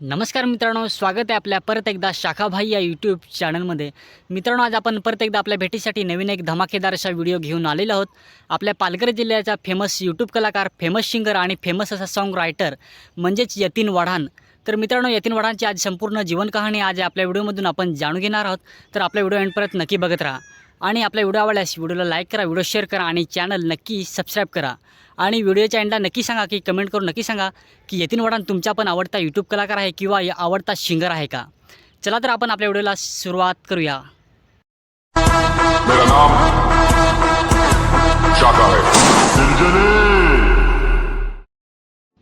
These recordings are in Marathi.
नमस्कार मित्रांनो स्वागत आहे आपल्या परत एकदा शाखाभाई या यूट्यूब चॅनलमध्ये मित्रांनो आज आपण परत एकदा आपल्या भेटीसाठी नवीन एक धमाकेदार असा व्हिडिओ घेऊन आलेलो आहोत. आपल्या पालघर जिल्ह्याचा फेमस यूट्यूब कलाकार फेमस सिंगर आणि फेमस असा सॉन्ग रायटर म्हणजेच यतीन वढान तर मित्रांनो यतीन वढाणची आज संपूर्ण जीवनकहाणी आज आपल्या व्हिडिओमधून आपण जाणून घेणार आहोत. तर आपल्या व्हिडिओ एंडपर्यंत नक्की बघत राहा. आणि आपला व्हिडिओ आवडल्यास व्हिडिओला लाईक करा व्हिडिओ शेअर करा आणि चॅनल नक्की सबस्क्राईब करा. आणि व्हिडिओच्या एंडला नक्की सांगा की कमेंट करून नक्की सांगा की यतीन वडान तुमचा पण आवडता यूट्यूब कलाकार आहे किंवा या आवडता सिंगर आहे का? चला तर आपण आपल्या व्हिडिओला सुरुवात करूया.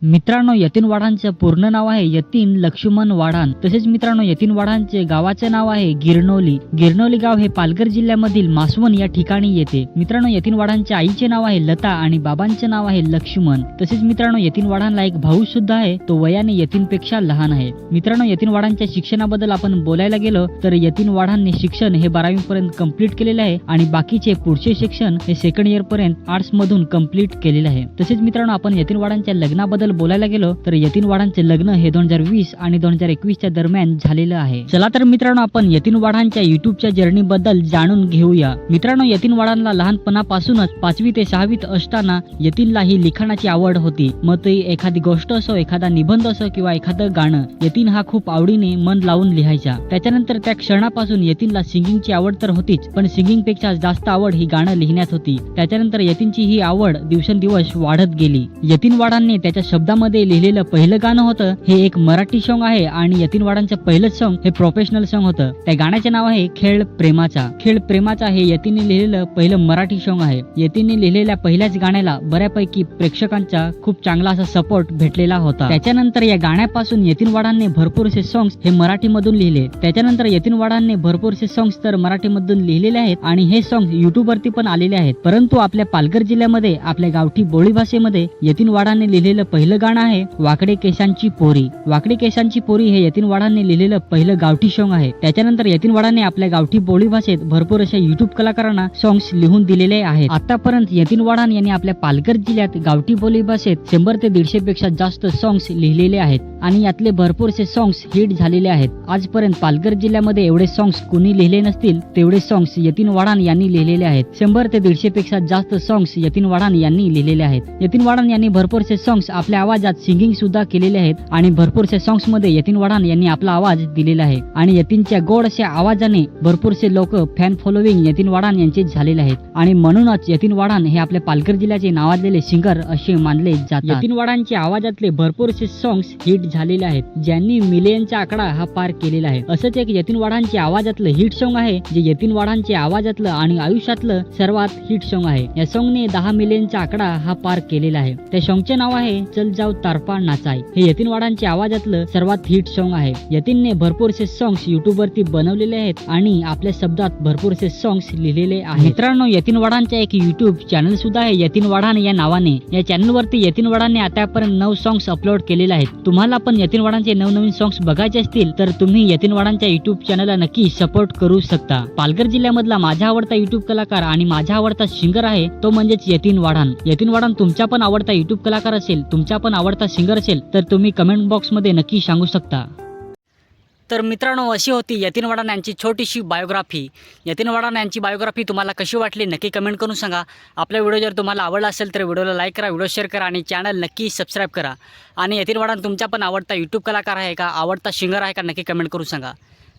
मित्रांनो यतीन वाढांचं पूर्ण नाव आहे यतीन लक्ष्मण वाढान. तसेच मित्रांनो यतीन वाढांचे गावाचे नाव आहे गिरनोली. गिरनोली गाव हे पालघर जिल्ह्यामधील मासवण या ठिकाणी येते. मित्रांनो यतीन वाढांच्या आईचे नाव आहे लता आणि बाबांचे नाव आहे लक्ष्मण. तसेच मित्रांनो यतीन वाढांना एक भाऊ सुद्धा आहे तो वयाने यतीनपेक्षा लहान आहे. मित्रांनो यतीन वाढांच्या शिक्षणाबद्दल आपण बोलायला गेलो तर यतीन वाढांनी शिक्षण हे बारावी पर्यंत कंप्लीट केलेले आहे आणि बाकीचे पुढचे शिक्षण हे सेकंड इयर पर्यंत आर्ट्स मधून कंप्लीट केलेले आहे. तसेच मित्रांनो आपण यतीन वाढांच्या लग्नाबद्दल बोलायला गेलो तर यतीन वाढांचे लग्न हे दोन हजार वीस आणि दोन हजार एकवीसच्या दरम्यान झालेलं आहे. चला तर मित्रांनो आपण यतीन वाढांच्या युट्यूबच्या जर्नी बद्दल जाणून घेऊया. मित्रांनो यतीन वाढांना लहानपणापासूनच पाचवी ते सहावीत असताना यतीनला ही लिखाणाची आवड होती. मग ते एखादी गोष्ट असो एखादा निबंध असो किंवा एखादं गाणं यतीन हा खूप आवडीने मन लावून लिहायचा. त्याच्यानंतर त्या क्षणापासून यतीनला सिंगिंगची आवड तर होतीच पण सिंगिंगपेक्षा जास्त आवड ही गाणं लिहिण्यात होती. त्याच्यानंतर यतीनची ही आवड दिवसेंदिवस वाढत गेली. यतीन वाडांनी त्याच्या शब्दामध्ये लिहिलेलं पहिलं गाणं होतं हे एक मराठी सॉन्ग आहे आणि यतीन वाडांचं पहिलं सॉन्ग हे प्रोफेशनल सॉंग होतं. त्या गाण्याचे नाव आहे खेळ प्रेमाचा. खेळ प्रेमाचा हे यतीने लिहिलेलं पहिलं मराठी सॉन्ग आहे. यतीने लिहिलेल्या पहिल्याच गाण्याला बऱ्यापैकी प्रेक्षकांचा खूप चांगला असा सपोर्ट भेटलेला होता. त्याच्यानंतर या गाण्यापासून यतीन वाडांनी भरपूरसे सॉंग्स हे मराठीमधून लिहिले. त्याच्यानंतर यतीन वाडांनी भरपूरसे सॉंग्स तर मराठीमधून लिहिलेले आहेत आणि हे सॉंग युट्यूब वरती पण आलेले आहेत. परंतु आपल्या पालघर जिल्ह्यामध्ये आपल्या गावठी बोली भाषेमध्ये यतीन वाडाने लिहिलेलं पहिलं गाणं आहे वाकडे केसांची पोरी. वाकडे केसांची पोरी हे यतीन वाडाने लिहिलेलं पहिलं गावठी सॉंग आहे. त्याच्यानंतर यतीन वाडाने आपल्या गावठी बोली भाषेत भरपूर अशा युट्यूब कलाकारांना सॉंग्स लिहून दिलेले आहेत. आतापर्यंत यतीन वाडान यांनी आपल्या पालघर जिल्ह्यात गावठी बोली भाषेत शंभर ते दीडशे पेक्षा जास्त सॉंग्स लिहिलेले आहेत आणि यातले भरपूरसे सॉंग्स हिट झालेले आहेत. आजपर्यंत पालघर जिल्ह्यामध्ये एवढे सॉंग्स कुणी लिहिले नसतील तेवढे सॉंग्स यतीन वाडान यांनी लिहिलेले आहेत. शंभर ते दीडशे पेक्षा जास्त सॉंग्स यतीन वाडान यांनी लिहिलेले आहेत. यतीन वाडान यांनी भरपूरसे सॉंग्स आपल्या आवाजात सिंगिंग सुद्धा केलेले आहेत आणि भरपूरसे सॉंग्समध्ये यतीन वाडान यांनी आपला आवाज दिलेला आहे. आणि यतीनच्या गोड अशा आवाजाने भरपूरसे लोक फॅन फॉलोविंग यतीन वाडान यांचे झालेले आहेत. आणि म्हणूनच यतीन वाडान हे आपल्या पालघर जिल्ह्याचे नावाजलेले सिंगर असे मानले जातात. यतीन वाडांच्या आवाजातले भरपूरसे सॉंग्स हिट झालेले आहेत. ज्यांनी मिलियनचा आकडा हा पार केलेला आहे. असंच एक यतीन वाडांच्या आवाजातलं हिट सॉंग आहे जे यतीन वाडांच्या आवाजातलं आणि आयुष्यातलं सर्वात हिट सॉंग आहे. या सॉंगने दहा मिलियनचा आकडा हा पार केलेला आहे. त्या सॉंगचे नाव आहे चल जाऊ तारपा नाचाय. हे यतीन वाडांच्या आवाजातलं सर्वात हिट सॉंग आहे. यतीनने भरपूरसे सॉंग्स युट्यूब वरती बनवलेले आहेत आणि आपल्या शब्दात भरपूरसे सॉंग्स लिहिलेले आहेत. मित्रांनो यतीन वाडांचा एक युट्यूब चॅनल सुद्धा आहे. यतीन वाढान या नावाने. या चॅनल वरती यतीन वाडांनी आतापर्यंत नऊ सॉंग्स अपलोड केलेले आहेत. तुम्हाला पण यतीन वाडांचे नवनवीन सॉंग्स बघायचे असतील तर तुम्ही यतीन वाडांच्या युट्यूब चॅनलला नक्की सपोर्ट करू शकता. पालघर जिल्ह्यामधला माझा आवडता युट्यूब कलाकार आणि माझा आवडता सिंगर आहे तो म्हणजेच यतीन वाढान यतीन वाढान तुमचा पण आवडता युट्यूब कलाकार असेल तुमच्या तुमचा पण आवडता सिंगर असेल तर तुम्ही कमेंट बॉक्समध्ये नक्की सांगू शकता. तर मित्रांनो अशी होती यतीन वडान यांची छोटीशी बायोग्राफी यतीन वडान यांची बायोग्राफी तुम्हाला कशी वाटली नक्की कमेंट करून सांगा. आपला व्हिडिओ जर तुम्हाला आवडला असेल तर व्हिडिओला लाईक करा व्हिडिओ शेअर करा आणि चॅनल नक्की सबस्क्राईब करा. आणि यतीन वडान तुमचा पण आवडता यूट्यूब कलाकार आहे का आवडता सिंगर आहे का नक्की कमेंट करून सांगा.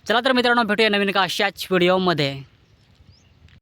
चला तर मित्रांनो भेटूया नवीन का अशाच व्हिडिओमध्ये